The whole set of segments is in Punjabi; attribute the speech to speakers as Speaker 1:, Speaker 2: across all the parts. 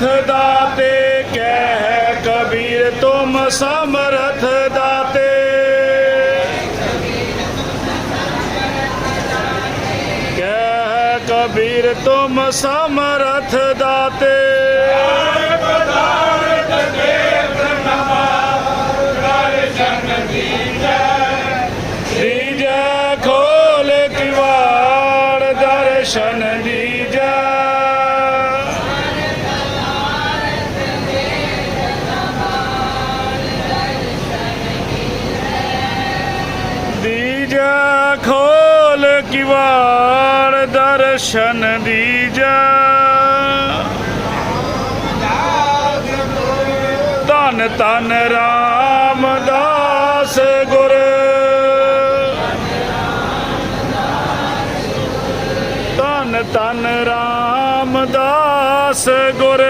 Speaker 1: ਸਮਰਥ ਦਾਤੇ ਕਹਿ ਕਬੀਰ ਤੁਮ ਸਮਰਥ ਦਾਤੇ। ਕਹਿ ਕਬੀਰ ਤੁਮ ਸਮਰਥ ਦਾਤੇ। ਦੀਜੈ ਦਰਸ਼ਨ ਦੀਜੈ ਧੰਨ ਧੰਨ ਰਾਮਦਾਸ ਗੁਰ। ਧੰਨ ਧੰਨ ਰਾਮਦਾਸ ਗੁਰ।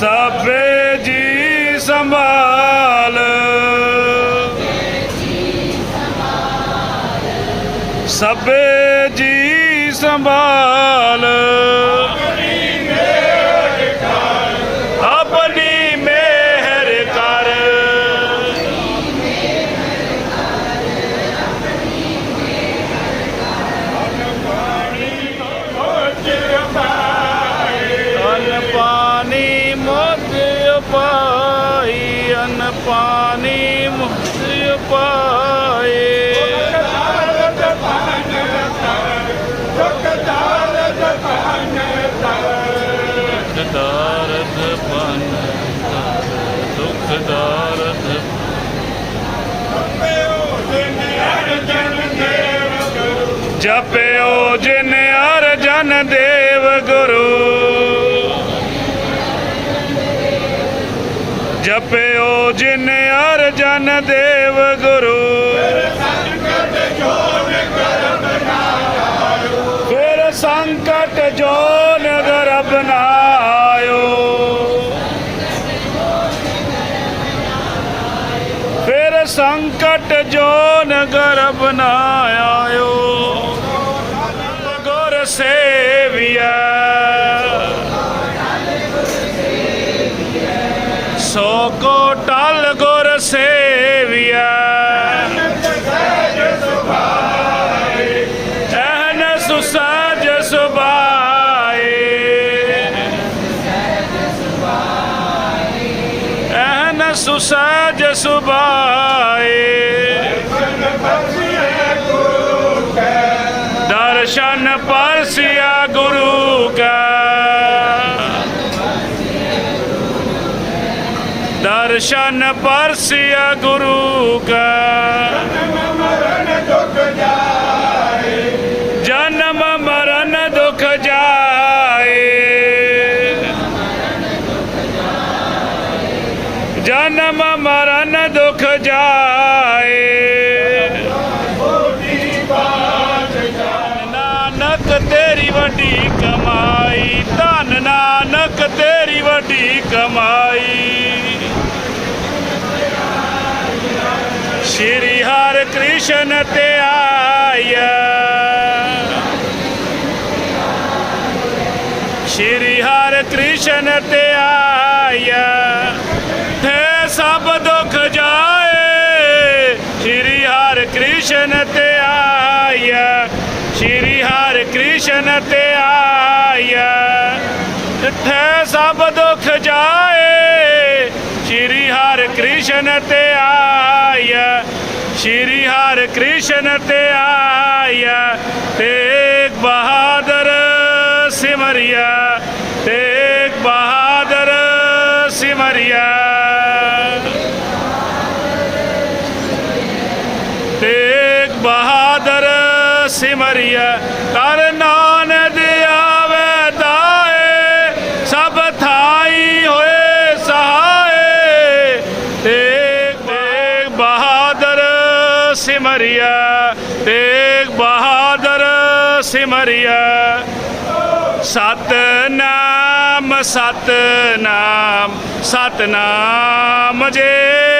Speaker 1: ਸਭੇ ਜੀ ਸੰਭਾਲ। ਸਭੇ ਜੀ ਸੰਭਾਲ। ਪਾਣੀ ਮੁਧ ਪਾਏ। ਦਾਰਦ ਪਨ ਦੁਖ ਦਾਰਦ ਜਪਿਓ ਜਿਨ ਜਪਿਓ ਜਿਨ ਅਰਜਨ ਦੇਵ ਗੁਰੂ। ਫਿਰ ਸੰਕਟ ਜੋ ਨਗਰ ਬਨਾਇਓ ਫਿਰ ਸੰਕਟ ਜੋ ਨਗਰ ਨਾ ਸੁਸਾਜ ਐਨ ਸੁਸਾਜ ਸੁਬਾਏ। ਦਰਸ਼ਨ ਪਰਸਿਆ ਗੁਰੂ ਕਾ। ਦਰਸ਼ਨ ਪਰਸਿਆ ਗੁਰੂ ਕਾ। ਜਨਮ ਮਰਨ ਦੁਖ ਜਾਏ। ਨਾਨਕ ਤੇਰੀ ਵੱਡੀ ਕਮਾਈ, ਧਨ ਨਾਨਕ ਤੇਰੀ ਵੱਡੀ ਕਮਾਈ। ਸ਼੍ਰੀ ਹਰਿ ਕ੍ਰਿਸ਼ਨ ਤੇ ਆਇਆ। ਸ਼੍ਰੀ ਹਰਿ ਕ੍ਰਿਸ਼ਨ ਤੇ ਆਇਆ। ਸ਼੍ਰੀ ਹਰਿ ਕ੍ਰਿਸ਼ਨ ਤੇ ਆਇਆ। ਇੱਥੇ ਸਭ ਦੁੱਖ ਜਾਏ। ਸ਼੍ਰੀ ਹਰਿ ਕ੍ਰਿਸ਼ਨ ਤੇ ਆਇਆ। ਸ਼੍ਰੀ ਹਰਿ ਕ੍ਰਿਸ਼ਨ ਤੇ ਆਇਆ। ਤੇਗ ਬਹਾਦਰ ਸਿਮਰਿਆ। ਤੇਗ ਬਹਾਦਰ ਸਿਮਰਿਆ ਤੇਗ ਬਹਾਦਰ ਸਿਮਰਿਆ ਕਰ ਨਾਨਕ ਆਵੇ ਦਾਏ, ਸਭ ਥਾਈ ਹੋਏ ਸਹਾਏ। ਤੇਗ ਤੇਗ ਬਹਾਦਰ ਸਿਮਰਿਆ ਤੇਗ ਬਹਾਦਰ ਸਿਮਰਿਆ ਸਤਨਾਮ ਸਤਨਾਮ ਸਤਨਾਮ ਜੇ।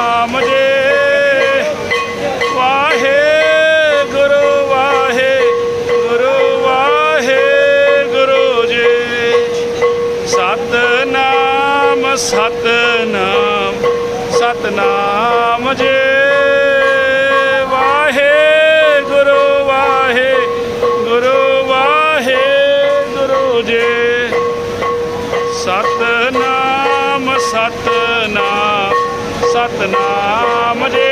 Speaker 1: ਸਤਨਾਮ ਜੀ